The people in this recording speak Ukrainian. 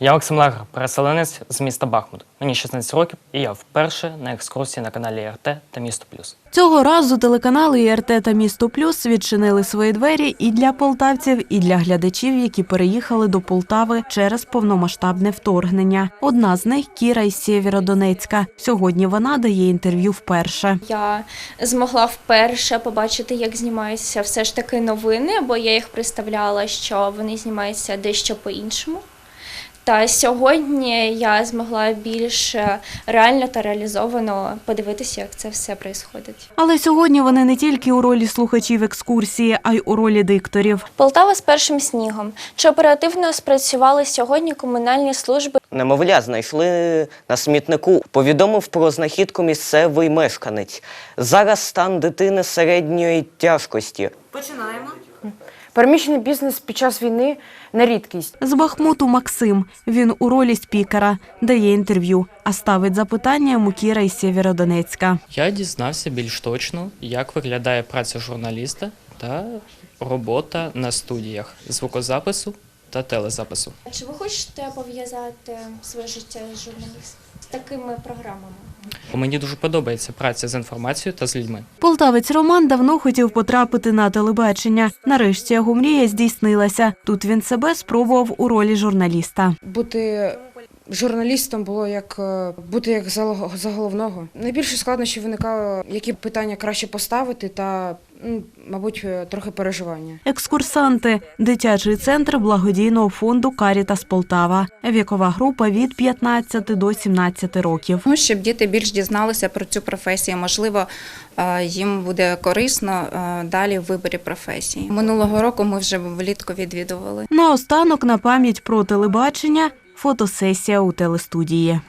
Я Максим Лагер, переселенець з міста Бахмут. Мені 16 років, і я вперше на екскурсії на каналі РТ та Місто Плюс. Цього разу телеканали ІРТ та Місто Плюс відчинили свої двері і для полтавців, і для глядачів, які переїхали до Полтави через повномасштабне вторгнення. Одна з них Кіра із Сєвєродонецька. Сьогодні вона дає інтерв'ю вперше. Я змогла вперше побачити, як знімаються все ж таки новини, бо я їх представляла, що вони знімаються дещо по-іншому. Та сьогодні я змогла більш реально та реалізовано подивитися, як це все відбувається. Але сьогодні вони не тільки у ролі слухачів екскурсії, а й у ролі дикторів. Полтава з першим снігом. Чи оперативно спрацювали сьогодні комунальні служби? Немовля знайшли на смітнику. Повідомив про знахідку місцевий мешканець. Зараз стан дитини середньої тяжкості. Переміщений бізнес під час війни на рідкість. З Бахмуту Максим. Він у ролі спікера дає інтерв'ю, а ставить запитання Мукіра із Сєвєродонецька. Я дізнався більш точно, як виглядає праця журналіста та робота на студіях звукозапису та телезапису. Чи ви хочете пов'язати своє життя з журналістом з такими програмами? Мені дуже подобається праця з інформацією та з людьми. Полтавець Роман давно хотів потрапити на телебачення. Нарешті його мрія здійснилася. Тут він себе спробував у ролі журналіста. Бути журналістом було як е, бути як за лого- за головного. Найбільше складнощів виникало, які питання краще поставити, та, мабуть, е, трохи переживання. Екскурсанти, дитячий центр благодійного фонду Карітас Полтава. Вікова група від 15 до 17 років. Ну, щоб діти більш дізналися про цю професію. Можливо, е, їм буде корисно е, далі в виборі професії. Минулого року ми вже влітку відвідували. Наостанок на пам'ять про телебачення фотосесія у телестудії.